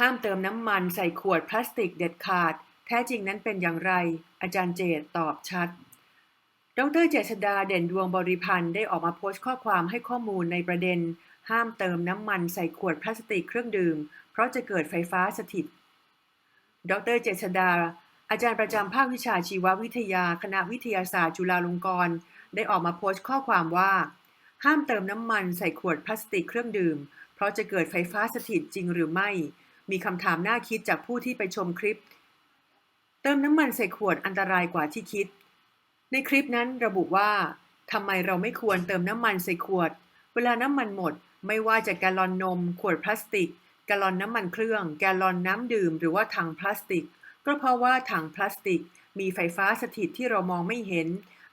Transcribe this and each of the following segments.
ห้ามเติมน้ำมันใส่ขวดพลาสติกเด็ดขาด แท้จริงนั้นเป็นอย่างไร อาจารย์เจตตอบชัด ดรเจษดาเด่นดวงบริพันธ์ได้ออกมาโพสต์ข้อความให้ข้อมูลในประเด็น ห้ามเติมน้ำมันใส่ขวดพลาสติกเครื่องดื่ม เพราะจะเกิดไฟฟ้าสถิต ดรเจษดา อาจารย์ประจำภาควิชาชีววิทยา คณะวิทยาศาสตร์จุฬาลงกรณ์ได้ออกมาโพสต์ข้อความว่า ห้ามเติมน้ำมันใส่ขวดพลาสติกเครื่องดื่ม เพราะจะเกิดไฟฟ้าสถิตจริงหรือไม่ มีคำถามน่าคิดจากผู้ที่ไปชมคลิป เติมน้ำมันใส่ขวดอันตรายกว่าที่คิด ในคลิปนั้นระบุว่าทำไมเราไม่ควรเติมน้ำมันใส่ขวด เวลาน้ำมันหมด ไม่ว่าจะแกลลอนนม ขวดพลาสติก แกลลอนน้ำมันเครื่อง แกลลอนน้ำดื่ม หรือว่าถังพลาสติก ก็เพราะว่าถังพลาสติก มีไฟฟ้าสถิตที่เรามองไม่เห็น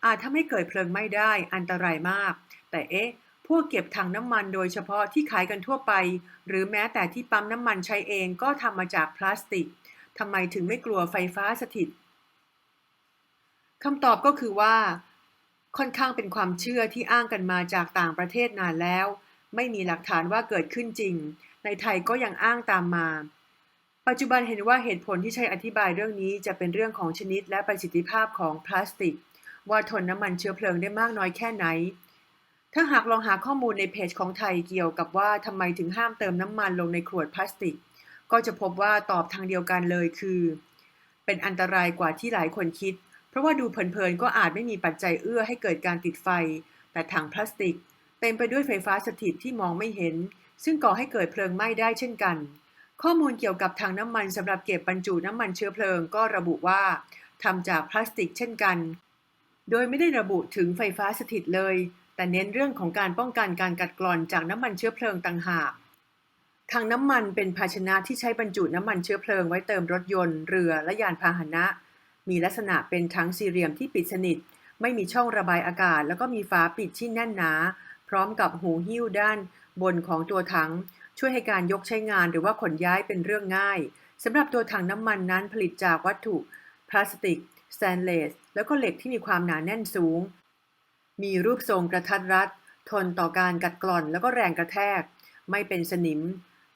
อาจทำให้เกิดเพลิงไหม้ได้อันตรายมาก แต่เอ๊ะ พวกเก็บถังน้ำมันโดยเฉพาะที่ขายกันทั่วไป หรือแม้แต่ที่ปั๊มน้ำมันใช้เองก็ทำมาจากพลาสติกทำไมถึงไม่กลัวไฟฟ้าสถิตคำตอบก็คือว่า ค่อนข้างเป็นความเชื่อที่อ้างกันมาจากต่างประเทศนานแล้ว ไม่มีหลักฐานว่าเกิดขึ้นจริง ในไทยก็ยังอ้างตามมา ปัจจุบันเห็นว่าเหตุผลที่ใช้อธิบายเรื่องนี้จะเป็นเรื่องของชนิดและประสิทธิภาพของพลาสติก ว่าทนน้ำมันเชื้อเพลิงได้มากน้อยแค่ไหน ถ้าหากลองหาข้อมูลในเพจของไทยเกี่ยวกับว่าทำไมถึงห้ามเติมน้ำมันลงในขวดพลาสติก ก็จะพบว่าตอบทางเดียวกันเลยคือ เป็นอันตรายกว่าที่หลายคนคิด เพราะว่าดูเพลินๆก็อาจไม่มีปัจจัยเอื้อให้เกิดการติดไฟ แต่ถังพลาสติก เต็มไปด้วยไฟฟ้าสถิตที่มองไม่เห็น ซึ่งก่อให้เกิดเพลิงไหม้ได้เช่นกัน ข้อมูลเกี่ยวกับถังน้ำมันสำหรับเก็บบรรจุน้ำมันเชื้อเพลิงก็ระบุว่าทำจากพลาสติกเช่นกัน โดยไม่ได้ระบุถึงไฟฟ้าสถิตเลย แต่เน้นเรื่องของการป้องกันการกัดกร่อนจากน้ำมันเชื้อเพลิงต่างหากถังน้ำมันเป็นภาชนะที่ใช้บรรจุน้ำมันเชื้อเพลิงไว้เติมรถยนต์ เรือและยานพาหนะ มีลักษณะเป็นถังสี่เหลี่ยมที่ปิดสนิท ไม่มีช่องระบายอากาศ แล้วก็มีฝาปิดที่แน่นหนา พร้อมกับหูหิ้วด้านบนของตัวถัง ช่วยให้การยกใช้งานหรือว่าขนย้ายเป็นเรื่องง่ายสำหรับตัวถังน้ำมันนั้นผลิตจากวัตถุ พลาสติกสแตนเลส แล้วก็เหล็กที่มีความหนาแน่นสูง มีรูปทรงกระทัดรัด ทนต่อการกัดกร่อนแล้วก็แรงกระแทก ไม่เป็นสนิม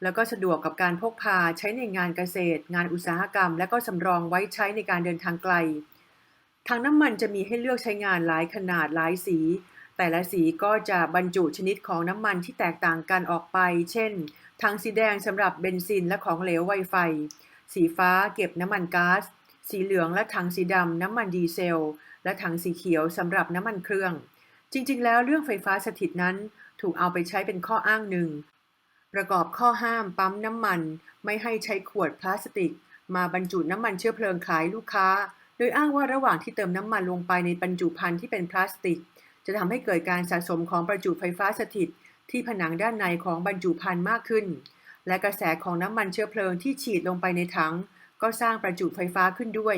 แล้วก็สะดวกกับการพกพาใช้ในงานเกษตร งานอุตสาหกรรม และก็สำรองไว้ใช้ในการเดินทางไกลถังน้ำมันจะมีให้เลือกใช้งานหลายขนาดหลายสี แต่ละสีก็จะบรรจุชนิดของน้ำมันที่แตกต่างกันออกไป เช่นถังสีแดงสำหรับเบนซินและของเหลวไวไฟ สีฟ้าเก็บน้ำมันก๊าซสีเหลืองและถังสีดำน้ำมันดีเซล และถังสีเขียวสำหรับน้ำมันเครื่อง จริงๆ แล้วเรื่องไฟฟ้าสถิตนั้นถูกเอาไปใช้เป็นข้ออ้างหนึ่ง ประกอบข้อห้ามปั๊มน้ำมัน ไม่ให้ใช้ขวดพลาสติก มาบรรจุน้ำมันเชื้อเพลิงขายลูกค้า โดยอ้างว่าระหว่างที่เติมน้ำมันลงไปในบรรจุภัณฑ์ที่เป็นพลาสติก จะทำให้เกิดการสะสมของประจุไฟฟ้าสถิต ที่ผนังด้านในของบรรจุภัณฑ์มากขึ้น และกระแสของน้ำมันเชื้อเพลิงที่ฉีดลงไปในถังก็สร้างประจุไฟฟ้าขึ้นด้วย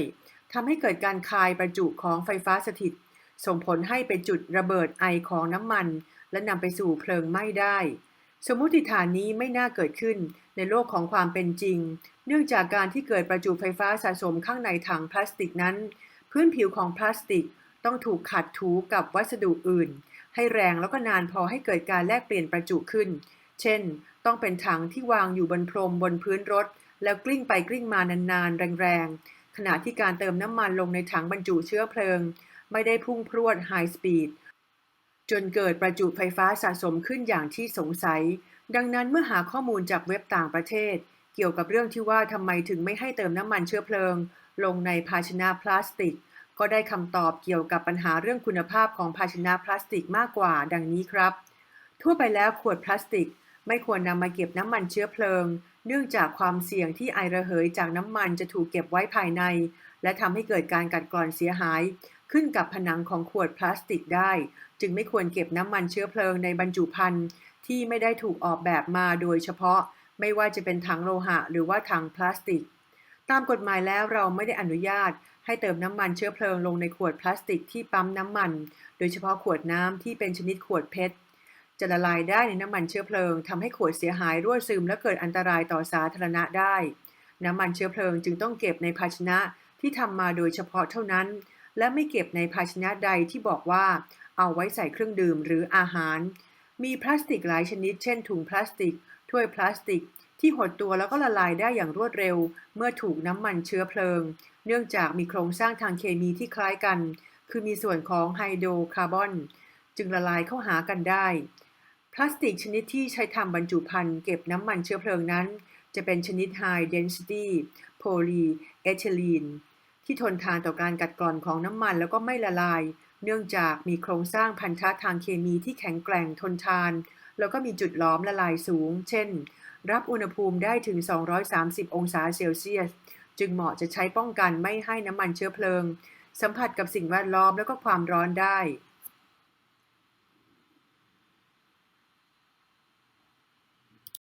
ทำให้เกิดการคายประจุของไฟฟ้าสถิต ส่งผลให้เป็นจุดระเบิดไอของน้ำมัน และนำไปสู่เพลิงไหม้ได้ สมมติฐานนี้ไม่น่าเกิดขึ้นในโลกของความเป็นจริง เนื่องจากการที่เกิดประจุไฟฟ้าสะสมข้างในถังพลาสติกนั้น พื้นผิวของพลาสติกต้องถูกขัดถูกับวัสดุอื่น ให้แรงแล้วก็นานพอให้เกิดการแลกเปลี่ยนประจุขึ้น เช่น ต้องเป็นถังที่วางอยู่บนพรมบนพื้นรถ แล้วกลิ้งไปกลิ้งมานานๆ แรงๆ ขณะที่การเติมน้ำมันลงในถังบรรจุเชื้อเพลิง ไม่ได้พุ่งพรวดไฮสปีดจนเกิดประจุไฟฟ้าสะสมขึ้นอย่างที่สงสัย ดังนั้นเมื่อหาข้อมูลจากเว็บต่างประเทศ เกี่ยวกับเรื่องที่ว่าทำไมถึงไม่ให้เติมน้ำมันเชื้อเพลิง ลงในภาชนะพลาสติก ก็ได้คำตอบเกี่ยวกับปัญหาเรื่องคุณภาพของภาชนะพลาสติกมากกว่า ดังนี้ครับ ทั่วไปแล้วขวดพลาสติก ไม่ควรนำมาเก็บน้ำมันเชื้อเพลิง เนื่องจากความเสี่ยงที่ไอระเหยจากน้ำมันจะถูกเก็บไว้ภายใน และทำให้เกิดการกัดกร่อนเสียหาย ขึ้นกับผนังของขวดพลาสติกได้ จึงไม่ควรเก็บน้ำมันเชื้อเพลิงในบรรจุภัณฑ์ที่ไม่ได้ถูกออกแบบมาโดยเฉพาะ ไม่ว่าจะเป็นถังโลหะ หรือว่าถังพลาสติก ตามกฎหมายแล้วเราไม่ได้อนุญาตให้เติมน้ำมันเชื้อเพลิงลงในขวดพลาสติกที่ปั๊มน้ำมัน โดยเฉพาะขวดน้ำที่เป็นชนิดขวดเพชร จะละลายได้ในน้ำมันเชื้อเพลิงทำให้ขวดเสียหายรั่วซึมและเกิดอันตรายต่อสาธารณะได้ น้ำมันเชื้อเพลิงจึงต้องเก็บในภาชนะที่ทำมาโดยเฉพาะเท่านั้น และไม่เก็บในภาชนะใดที่บอกว่า เอาไว้ใส่เครื่องดื่มหรืออาหาร มีพลาสติกหลายชนิด เช่น ถุงพลาสติก ถ้วยพลาสติก ที่หดตัวแล้วก็ละลายได้อย่างรวดเร็ว เมื่อถูกน้ำมันเชื้อเพลิง เนื่องจากมีโครงสร้างทางเคมีที่คล้ายกัน คือมีส่วนของไฮโดรคาร์บอน จึงละลายเข้าหากันได้ พลาสติกชนิดที่ใช้ทำบรรจุภัณฑ์เก็บน้ำมันเชื้อเพลิงนั้น จะเป็นชนิด High Density Polyethylene ที่ทนทานต่อการกัดกร่อนของน้ำมันแล้วก็ไม่ละลาย เนื่องจากมีโครงสร้างพันธะทางเคมีที่แข็งแกร่งทนทาน แล้วก็มีจุดล้อมละลายสูง เช่น รับอุณหภูมิได้ถึง 230 องศาเซลเซียส จึงเหมาะจะใช้ป้องกันไม่ให้น้ำมันเชื้อเพลิง สัมผัสกับสิ่งแวดล้อมแล้วก็ความร้อนได้